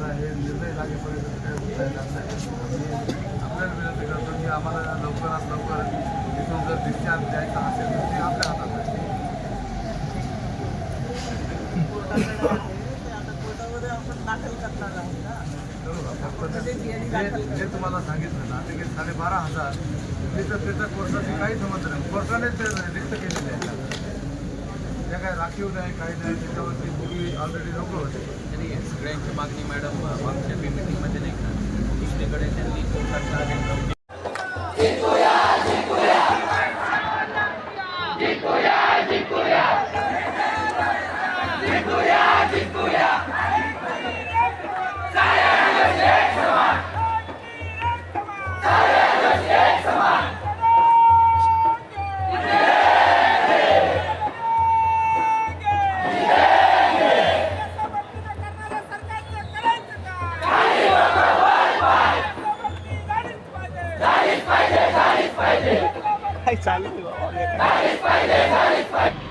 जरा हे निर्णय लागेपर्यंत काय होता येणार नाही. आपल्याला विनंती करतो की आम्हाला लवकरात लवकर इथून जर डिस्चार्ज द्यायचा असेल तर ते आपल्या हातात आहे. जे तुम्हाला सांगितलं ना ते काही साडेबारा हजार तिथं त्याच्या कोर्टाची काही समज नाही. कोर्टाने ते रिक्त केलेले आहे त्या काय राखीव नाही काही नाही त्याच्यावरती पूर्वी ऑलरेडी लोक होते. तरी सगळ्यांची मागणी मॅडम मागच्या बी मीटिंगमध्ये नाही का? दुसरीकडे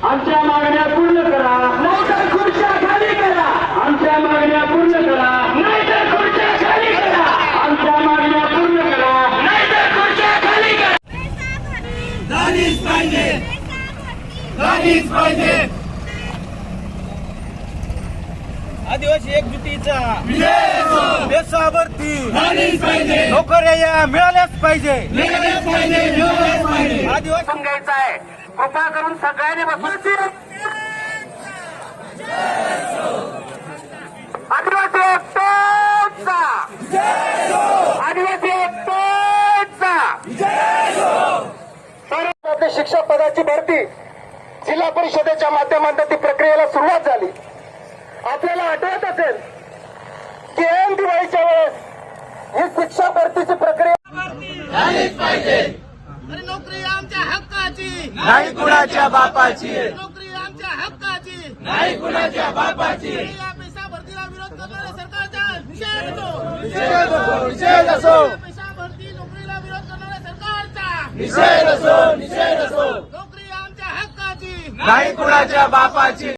आमच्या मागण्या पूर्ण करा. नाहीतर खुर्च्या खाली करा. आमच्या मागण्या पूर्ण करा. नाहीतर खुर्च्या खाली करा. आमच्या मागण्या पूर्ण करा. नाहीतर खुर्च्या खाली करा. झालीच पाहिजे. झालीच पाहिजे. आदिवासी एकजुटीचा. झालीच पाहिजे. नोकऱ्या मिळाल्याच पाहिजे. आदिवासी घ्यायचा आहे. कृपा करून सगळ्यांनी बसून आदिवासी एकटेचा आदिवासी एकटेचा शिक्षक पदाची भरती जिल्हा परिषदेच्या माध्यमातून ती प्रक्रियेला सुरुवात झाली. आपल्याला आठवत असेल की ऐन दिवाळीच्या वेळेस ही शिक्षक भरतीची प्रक्रिया अरे नोकरी आमच्या हक्काची. नाही कुणाच्या बापाची. नोकरी आमच्या हक्काची. नाही कुणाच्या बापाची. या पैसा भरतीला विरोध करणाऱ्या सरकारचा निषेध असो. निषेध असो पैसा भरती नोकरीला विरोध करणाऱ्या सरकारचा. निषेध असो निषेध असो. नोकरी आमच्या हक्काची. नाही कुणाच्या बापाची.